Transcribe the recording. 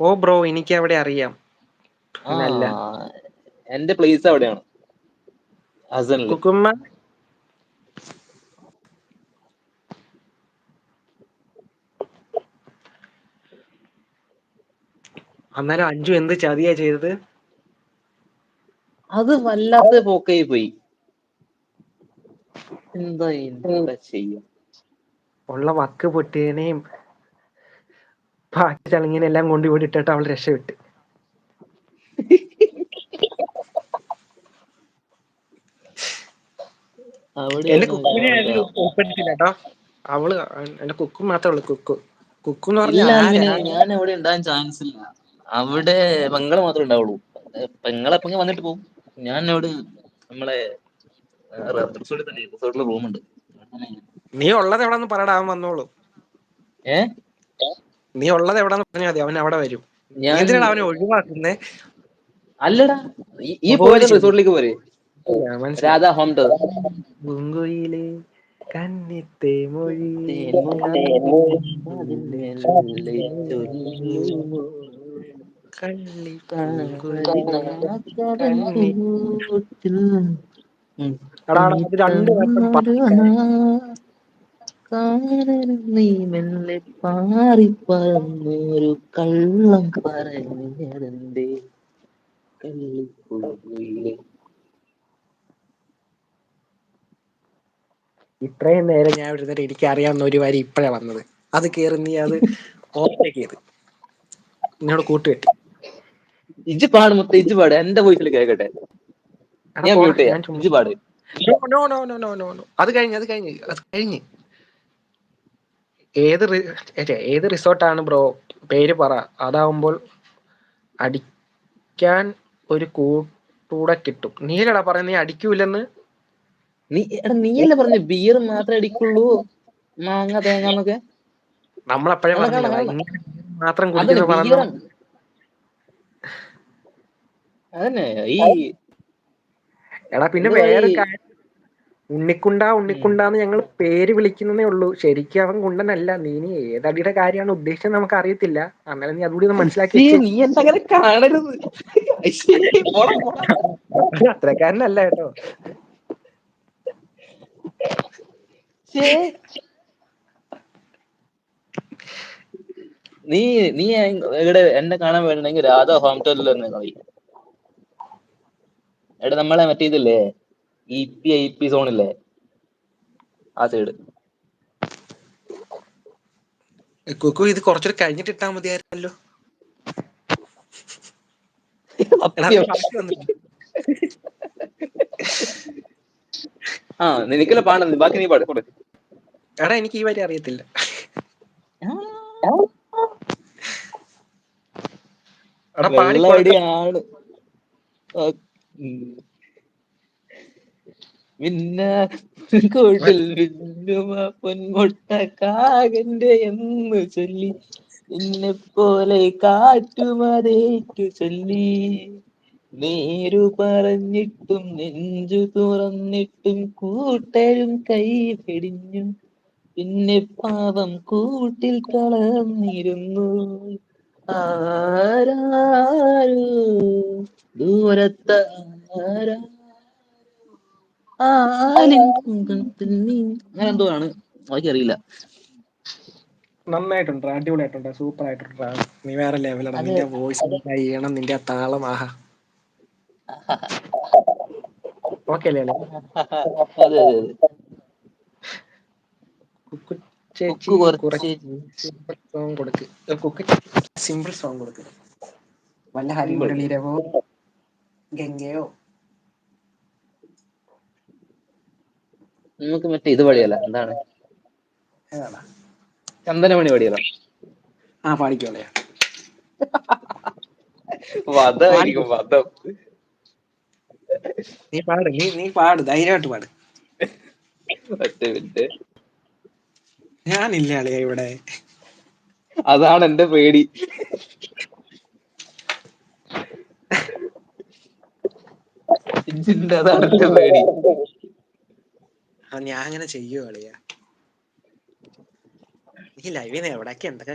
ഓ bro എനിക്ക് അവിടെ അറിയാം. അല്ല നല്ല. എന്റെ പ്ലേസ് അവിടെയാണ്. കുക്കുമ്മ? അന്നേരം അഞ്ചു എന്ത് ചതിയാ ചെയ്തത്? അത് വല്ലാത്ത പോക്കായി പോയി. എന്താ എന്താ ചെയ്യാ? ഉള്ള വക്ക് പൊട്ടിയനെയും ബാക്കി ചളിങ്ങിനെല്ലാം കൊണ്ട് ഇവിടെ ഇട്ടിട്ട് അവൾ രക്ഷപ്പെട്ട് എന്റെ ഉൾപ്പെടുത്തില്ല കേട്ടോ. അവൾ എന്റെ കുക്കു മാത്രമേ ഉള്ളൂ കുക്കു. കുക്കു എന്ന് പറഞ്ഞ ഇല്ല ഞാൻ അവിടെ ഉണ്ടാകാൻ ചാൻസ് ഇല്ല. അവിടെ പെങ്ങൾ മാത്രമേ ഉണ്ടാവുള്ളൂ. പെങ്ങളെ എപ്പെങ്കിലും വന്നിട്ട് പോകും. ഞാൻ അവിടെ നമ്മളെ റിസോർട്ടിൽ തന്നെ റിസോർട്ടിൽ റൂമുണ്ട് നീ ഉള്ളത് എവിടെ പറയടാ അവൻ വന്നോളൂ. ഏ? നീ ഉള്ളത് എവിടെന്ന് പറഞ്ഞാൽ മതി അവൻ അവിടെ വരും. ഞാൻ എന്തിനാണ് അവനെ ഒഴിവാക്കുന്നേ? അല്ലടാ ഈ- പോയത് റിസോർട്ടിലേക്ക് പോരെ? രാധാ ഹോം ടൂർ പൂങ്കുയിലേ കന്നിത്തെ മൊഴി രണ്ട് പാടിക്കാരെ. നീ മെല്ലെ പാറിപ്പറന്നൊരു കള്ളം പറഞ്ഞതെന്തേ കള്ളിപ്പൂങ്കുയിലേ ഇത്രയും നേരം ഞാൻ ഇരുന്നിട്ട് എനിക്ക് അറിയാവുന്ന ഒരു വരി ഇപ്പഴാ വന്നത്. അത് കേറി നീ അത് ഓവർടേക്ക് ചെയ്ത് എന്നോട് കൂട്ടുകെട്ടി. ഇജ്ജ് പാട് മുത്ത ഇജ്ജ് പാട്. എന്റെ വോയിസിൽ കേൾക്കട്ടെ ഞാൻ മ്യൂട്ട് ചെയ്യാം. ഞാൻ ചുമ്മാ- പാട്. No no no no no no, no. അത് കഴിഞ്ഞ് അത് കഴിഞ്ഞ് അത് കഴിഞ്ഞ്. ഏത് ഏത് റിസോർട്ടാണ് ബ്രോ? പേര് പറ. അതാവുമ്പോൾ അടിക്കാൻ ഒരു കൂട്ടൂടെ കിട്ടും. നീലടാ പറയ നീ അടിക്കൂലെന്ന്. നീ എടാ നീയല്ലേ പറഞ്ഞ ബിയർ മാത്രമേ അടിക്കുള്ളൂ മാങ്ങ തേങ്ങ എന്നൊക്കെ? നമ്മളപ്പോഴേ മാത്രം അതന്നെ പറഞ്ഞ ഈ എടാ പിന്നെ വേറെ കാര്യം ഉണ്ണിക്കുണ്ട ഉണ്ണിക്കുണ്ടാന്ന് ഞങ്ങൾ പേര് വിളിക്കുന്നതേ ഉള്ളൂ. ശരിക്കും അവൻ കുണ്ടനല്ല നീ നീ ഏതടിയുടെ കാര്യമാണ് ഉദ്ദേശിച്ചത് നമുക്ക് അറിയത്തില്ല അന്നേരം നീ അതുകൂടി ഒന്ന് മനസ്സിലാക്കി നീ കാണരുത്. അത്രക്കാരനല്ല കേട്ടോ. നീ നീ ഇവിടെ എന്നെ കാണാൻ വേണമെങ്കിൽ രാധ ഹോം ടോറിൽ എടാ നമ്മളെ മറ്റേ ഇതില്ലേ? ഇ പി ഐ പി സോണില്ലേ ആ സൈഡ് കുക്കു ഇത് കുറച്ചുകൂടി കഴിഞ്ഞിട്ട് ഇട്ടാ മതിയായിരുന്നല്ലോ. ആ നിനക്കല്ല പാടുന്നത് ബാക്കി നീ പാട് എടാ എനിക്ക് ഈ വരി അറിയത്തില്ല. എടാ പാടി വെള്ളടിയാണ് മിന്ന കൂട്ടിൽ മിന്നുമ പൊന്മുട്ട കാകന്റെ എന്ന് ചൊല്ലി നിന്നെ പോലെ കാറ്റുമതേറ്റു ചൊല്ലി. നേരു പറഞ്ഞിട്ടും നെഞ്ചു തുറന്നിട്ടും കൂട്ടരും കൈ പിടിഞ്ഞു പിന്നെ പാവം കൂട്ടിൽ കളർന്നിരുന്നു. ആരാരോ ദൂരത്താരാ അങ്ങനെ എന്തോ ആണ് അറിയില്ല നന്നായിട്ടുണ്ട് അടിപൊളിയായിട്ടുണ്ട് സൂപ്പർ ആയിട്ടുണ്ട് നീ വേറെ ലെവലാണ് നിന്റെ വോയിസ് ചെയ്യണം നിന്റെ ആ താളം ആഹാ. ഓക്കെ അല്ലേ ചേച്ചി സോങ് കൊടുക്ക് കുക്കു സിമ്പിൾ സോങ് കൊടുക്ക്. വല്ല ഹരിമുരളീരവോ ഗംഗയോ നമുക്ക് മറ്റേ ഇത് വഴിയല്ല. എന്താണ്? ചന്ദനമണി വഴിയല്ല. ആ പാടിക്കോളെ. വധമായിരിക്കും വധം. നീ പാട് നീ നീ പാട് ധൈര്യമായിട്ട് പാട്. ഒറ്റ മിനിറ്റ്. ഞാനില്ല അളിയ ഇവിടെ. അതാണ് എന്റെ പേടി. അതാണ് എന്റെ പേടി. ഞാൻ അങ്ങനെ ചെയ്യോ അളിയ നീ ലൈവിൽ എവിടെയൊക്കെ എന്തൊക്കെ